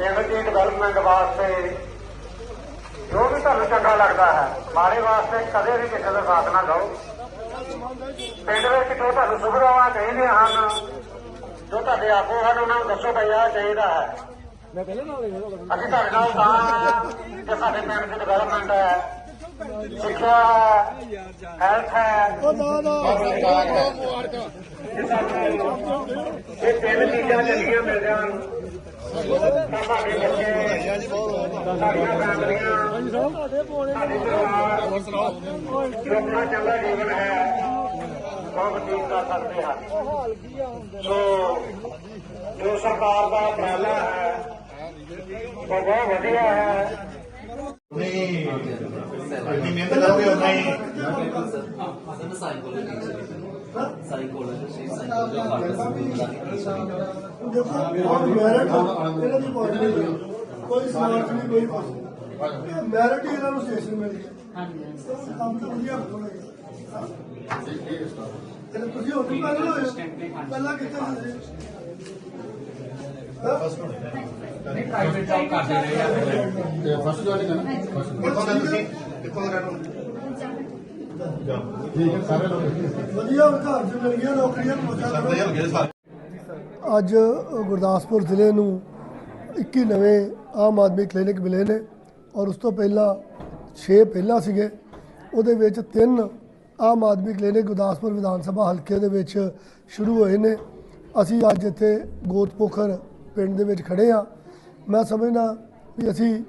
ਪਿੰਡ ਦੀ ਡਿਵੈਲਪਮੈਂਟ ਵਾਸਤੇ ਜੋ ਵੀ ਤੁਹਾਨੂੰ ਚੰਗਾ ਲੱਗਦਾ ਹੈ ਮਾਰੇ ਵਾਸਤੇ ਕਦੇ ਵੀ ਕਿਸੇ ਦਾ ਸਾਥ ਨਾ ਦਿਓ। ਪਿੰਡ ਵਿੱਚ ਜੋ ਤੁਹਾਨੂੰ ਸੁਵਿਧਾਵਾਂ ਚਾਹੀਦੀਆਂ ਹਨ ਜੋ ਤੁਹਾਡੇ ਆਪੋ ਹਨ ਉਹਨਾਂ ਨੂੰ ਦੱਸੋ ਭਈ ਚਾਹੀਦਾ ਹੈ। ਅਸੀਂ ਤੁਹਾਡੇ ਨਾਲ ਤਾਂ ਕਿ ਸਾਡੇ ਪਿੰਡ ਦੀ ਡਿਵੈਲਪਮੈਂਟ ਹੈ ਸਿੱਖਿਆ ਹੈ ਹੈਲਥ ਹੈ। ਇਹ ਸਾਨੂੰ ਇਹ ਤਿੰਨ ਚੀਜ਼ਾਂ ਚੰਗੀਆਂ ਮਿਲ ਜਾਣ ਸਾਡੇ ਬੱਚੇ ਸਾਡੀਆਂ ਫੈਮਲੀਆਂ ਸਾਡੇ ਪਰਿਵਾਰ ਜੋ ਆਪਣਾ ਚੰਗਾ ਜੀਵਨ ਹੈ ਉਹ ਬਤੀਤ ਕਰ ਸਕਦੇ ਹਨ ਸੋ ਜੋ ਸਰਕਾਰ ਦਾ ਉਪਰਾਲਾ ਹੈ ਉਹ ਬਹੁਤ ਵਧੀਆ ਹੈ ਨਹੀਂ ਇੰਨੀ ਮਿਹਨਤ ਕਰਦੇ ਹੋ, ਨਹੀਂ। ਸਾਈਕੋਲੋਜੀ ਸਾਈਕੋਲੋਜੀ ਦੇਖੋ ਮੈਰਿਟ ਇਹਨਾਂ ਦੀ ਪॉइंट ਨਹੀਂ ਕੋਈ ਸਮਾਰਟ ਨਹੀਂ ਕੋਈ ਕੁਛ ਮੈਰਿਟ ਹੀ ਇਹਨਾਂ ਨੂੰ ਸਟੇਸ਼ਨ ਮਿਲ ਗਿਆ ਹਾਂਜੀ ਕੰਮ ਤਾਂ ਵਧੀਆ ਹੋਣਾ ਤੇ ਤੁਸੀਂ ਹੋਰ ਵੀ ਪਹਿਲਾਂ ਹੋਏ ਪਹਿਲਾਂ ਕਿੱਥੇ ਸੀ? ਪ੍ਰਾਈਵੇਟ ਜੌਬ ਕਰਦੇ ਰਹੇ ਆ। ਤੇ ਫਸਟ ਜੁਆਇਨਿੰਗ ਹੈ ਨਾ ਕਿੱਥੋਂ ਦਾ ਤੁਸੀਂ ਕਿੱਥੋਂ ਦਾ ਰਹਿਣ ਠੀਕ ਹੈ ਵਧੀਆ ਘਰ ਚ ਮਿਲ ਗਿਆ ਨੌਕਰੀਆਂ ਪਹੁੰਚਾ ਕਰਦੇ ਕਰੋ। ਹੋ ਗਏ ਸਾਰੇ। ਅੱਜ ਗੁਰਦਾਸਪੁਰ ਜ਼ਿਲ੍ਹੇ ਨੂੰ 21 ਨਵੇਂ ਆਮ ਆਦਮੀ ਕਲੀਨਿਕ ਮਿਲੇ ਨੇ ਔਰ ਉਸ ਤੋਂ ਪਹਿਲਾਂ 6 ਪਹਿਲਾਂ ਸੀਗੇ। ਉਹਦੇ ਵਿੱਚ ਤਿੰਨ ਆਮ ਆਦਮੀ ਕਲੀਨਿਕ ਗੁਰਦਾਸਪੁਰ ਵਿਧਾਨ ਸਭਾ ਹਲਕੇ ਦੇ ਵਿੱਚ ਸ਼ੁਰੂ ਹੋਏ ਨੇ। ਅਸੀਂ ਅੱਜ ਇੱਥੇ ਗੋਤਪੋਖਰ ਪਿੰਡ ਦੇ ਵਿੱਚ ਖੜੇ ਆ ਮੈਂ ਸਮਝਦਾ ਵੀ ਅਸੀਂ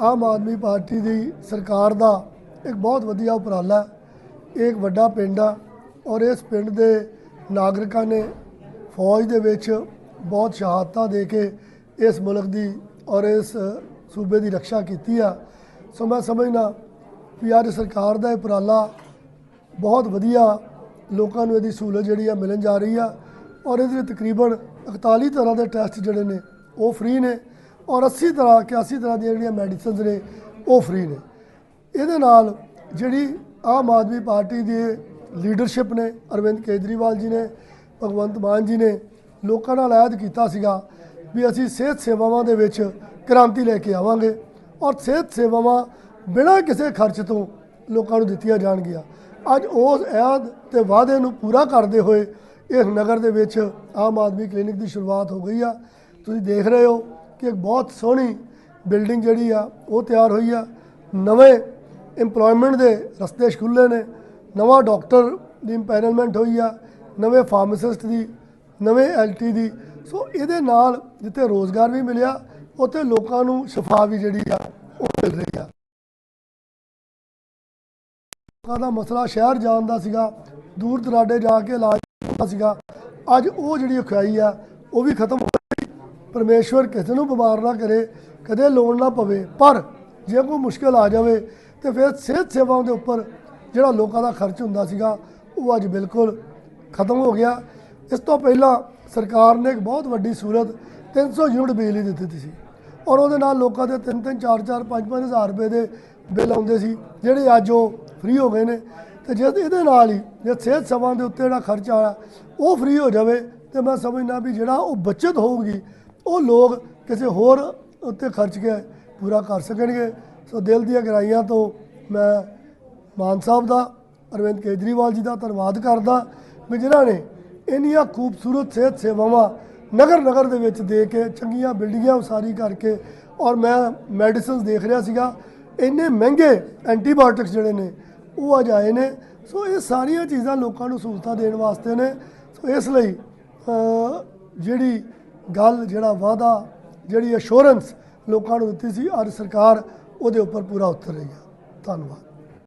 ਆਮ ਆਦਮੀ ਪਾਰਟੀ ਦੀ ਸਰਕਾਰ ਦਾ ਇੱਕ ਬਹੁਤ ਵਧੀਆ ਉਪਰਾਲਾ ਹੈ। ਇਹ ਇੱਕ ਵੱਡਾ ਪਿੰਡ ਆ ਔਰ ਇਸ ਪਿੰਡ ਦੇ ਨਾਗਰਿਕਾਂ ਨੇ ਫੌਜ ਦੇ ਵਿੱਚ ਬਹੁਤ ਸ਼ਹਾਦਤਾਂ ਦੇ ਕੇ ਇਸ ਮੁਲਕ ਦੀ ਔਰ ਇਸ ਸੂਬੇ ਦੀ ਰੱਖਿਆ ਕੀਤੀ ਆ। ਸੋ ਮੈਂ ਸਮਝਦਾ ਵੀ ਅੱਜ ਸਰਕਾਰ ਦਾ ਇਹ ਉਪਰਾਲਾ ਬਹੁਤ ਵਧੀਆ ਲੋਕਾਂ ਨੂੰ ਇਹਦੀ ਸਹੂਲਤ ਜਿਹੜੀ ਆ ਮਿਲਣ ਜਾ ਰਹੀ ਆ ਔਰ ਇਹਦੇ ਵਿੱਚ ਤਕਰੀਬਨ 41 ਤਰ੍ਹਾਂ ਦੇ ਟੈਸਟ ਜਿਹੜੇ ਨੇ ਉਹ ਫ੍ਰੀ ਨੇ ਔਰ 80 ਤਰ੍ਹਾਂ 81 ਤਰ੍ਹਾਂ ਦੀਆਂ ਜਿਹੜੀਆਂ ਮੈਡੀਸਿਨਸ ਨੇ ਉਹ ਫ੍ਰੀ ਨੇ। ਇਹਦੇ ਨਾਲ ਜਿਹੜੀ ਆਮ ਆਦਮੀ ਪਾਰਟੀ ਦੀ ਲੀਡਰਸ਼ਿਪ ਨੇ ਅਰਵਿੰਦ ਕੇਜਰੀਵਾਲ ਜੀ ਨੇ, ਭਗਵੰਤ ਮਾਨ ਜੀ ਨੇ ਲੋਕਾਂ ਨਾਲ ਐਲਾਨ ਕੀਤਾ ਸੀਗਾ ਵੀ ਅਸੀਂ ਸਿਹਤ ਸੇਵਾਵਾਂ ਦੇ ਵਿੱਚ ਕ੍ਰਾਂਤੀ ਲੈ ਕੇ ਆਵਾਂਗੇ ਔਰ ਸਿਹਤ ਸੇਵਾਵਾਂ ਬਿਨਾਂ ਕਿਸੇ ਖਰਚ ਤੋਂ ਲੋਕਾਂ ਨੂੰ ਦਿੱਤੀਆਂ ਜਾਣਗੀਆਂ। ਅੱਜ ਉਸ ਐਦ ਤੇ ਵਾਅਦੇ ਨੂੰ ਪੂਰਾ ਕਰਦੇ ਹੋਏ ਇਸ ਨਗਰ ਦੇ ਵਿੱਚ ਆਮ ਆਦਮੀ ਕਲੀਨਿਕ ਦੀ ਸ਼ੁਰੂਆਤ ਹੋ ਗਈ ਆ। ਤੁਸੀਂ ਦੇਖ ਰਹੇ ਹੋ ਕਿ ਇੱਕ ਬਹੁਤ ਸੋਹਣੀ ਬਿਲਡਿੰਗ ਜਿਹੜੀ ਆ, ਉਹ ਤਿਆਰ ਹੋਈ ਆ। ਨਵੇਂ EMPLOYMENT ਦੇ ਰਸਤੇ ਖੁੱਲ੍ਹੇ ਨੇ, ਨਵਾਂ ਡਾਕਟਰ ਦੀ ਇੰਪੈਨਲਮੈਂਟ ਹੋਈ ਆ, ਨਵੇਂ ਫਾਰਮਾਸਿਸਟ ਦੀ, ਨਵੇਂ ਐਲਟੀ ਦੀ। ਸੋ ਇਹਦੇ ਨਾਲ ਜਿੱਥੇ ਰੋਜ਼ਗਾਰ ਵੀ ਮਿਲਿਆ, ਉੱਥੇ ਲੋਕਾਂ ਨੂੰ ਸ਼ਿਫਾ ਵੀ ਜਿਹੜੀ ਆ, ਉਹ ਮਿਲ ਰਹੀ ਆ। ਲੋਕਾਂ ਦਾ ਮਸਲਾ ਸ਼ਹਿਰ ਜਾਣ ਦਾ ਸੀਗਾ, ਦੂਰ ਦਰਾਡੇ ਜਾ ਕੇ ਇਲਾਜ ਹੁੰਦਾ ਸੀਗਾ। ਅੱਜ ਉਹ ਜਿਹੜੀ ਔਖਾਈ ਆ, ਉਹ ਵੀ ਖਤਮ ਹੋ ਗਈ। ਪਰਮੇਸ਼ਵਰ ਕਿਸੇ ਨੂੰ ਬਿਮਾਰ ਨਾ ਕਰੇ, ਕਦੇ ਲੋੜ ਨਾ ਪਵੇ। ਪਰ ਜੇ ਕੋਈ ਮੁਸ਼ਕਲ ਆ ਜਾਵੇ ਤੇ ਫਿਰ ਸਿਹਤ ਸੇਵਾਵਾਂ ਦੇ ਉੱਪਰ ਜਿਹੜਾ ਲੋਕਾਂ ਦਾ ਖਰਚ ਹੁੰਦਾ ਸੀਗਾ, ਉਹ ਅੱਜ ਬਿਲਕੁਲ ਖਤਮ ਹੋ ਗਿਆ। ਇਸ ਤੋਂ ਪਹਿਲਾਂ ਸਰਕਾਰ ਨੇ ਇੱਕ ਬਹੁਤ ਵੱਡੀ ਸਹੂਲਤ 300 ਯੂਨਿਟ ਬਿਜਲੀ ਦਿੱਤੀ ਸੀ ਔਰ ਉਹਦੇ ਨਾਲ ਲੋਕਾਂ ਦੇ 3 3 4 4 5 5 ਹਜ਼ਾਰ ਰੁਪਏ ਦੇ ਬਿੱਲ ਆਉਂਦੇ ਸੀ, ਜਿਹੜੇ ਅੱਜ ਉਹ ਫ੍ਰੀ ਹੋ ਗਏ ਨੇ। ਤੇ ਜਦ ਇਹਦੇ ਨਾਲ ਹੀ, ਜੇ ਸਿਹਤ ਸੇਵਾਵਾਂ ਦੇ ਉੱਤੇ ਜਿਹੜਾ ਖਰਚ ਆ ਉਹ ਫ੍ਰੀ ਹੋ ਜਾਵੇ, ਤੇ ਮੈਂ ਸਮਝਦਾ ਵੀ ਜਿਹੜਾ ਉਹ ਬਚਤ ਹੋਊਗੀ, ਉਹ ਲੋਕ ਕਿਸੇ ਹੋਰ ਉੱਤੇ ਖਰਚ ਕੇ ਪੂਰਾ ਕਰ ਸਕਣਗੇ। ਸੋ ਦਿਲ ਦੀਆਂ ਗਹਿਰਾਈਆਂ ਤੋਂ ਮੈਂ ਮਾਨ ਸਾਹਿਬ ਦਾ, ਅਰਵਿੰਦ ਕੇਜਰੀਵਾਲ ਜੀ ਦਾ ਧੰਨਵਾਦ ਕਰਦਾ ਵੀ ਜਿਨ੍ਹਾਂ ਨੇ ਇੰਨੀਆਂ ਖੂਬਸੂਰਤ ਸਿਹਤ ਸੇਵਾਵਾਂ ਨਗਰ ਨਗਰ ਦੇ ਵਿੱਚ ਦੇ ਕੇ ਚੰਗੀਆਂ ਬਿਲਡਿੰਗਾਂ ਉਸਾਰੀ ਕਰਕੇ ਔਰ ਮੈਂ ਮੈਡੀਸਿਨਸ ਦੇਖ ਰਿਹਾ ਸੀਗਾ, ਇੰਨੇ ਮਹਿੰਗੇ ਐਂਟੀਬਾਇਓਟਿਕਸ ਜਿਹੜੇ ਨੇ ਉਹ ਅੱਜ ਆਏ ਨੇ। ਸੋ ਇਹ ਸਾਰੀਆਂ ਚੀਜ਼ਾਂ ਲੋਕਾਂ ਨੂੰ ਸਹੂਲਤਾਂ ਦੇਣ ਵਾਸਤੇ ਨੇ। ਸੋ ਇਸ ਲਈ ਜਿਹੜੀ ਗੱਲ, ਜਿਹੜਾ ਵਾਅਦਾ, ਜਿਹੜੀ ਅਸ਼ੋਰੈਂਸ ਲੋਕਾਂ ਨੂੰ ਦਿੱਤੀ ਸੀ, ਅੱਜ ਸਰਕਾਰ ਉਹਦੇ ਉੱਪਰ ਪੂਰਾ ਉਤਰ ਰਹੀ ਹੈ ਧੰਨਵਾਦ।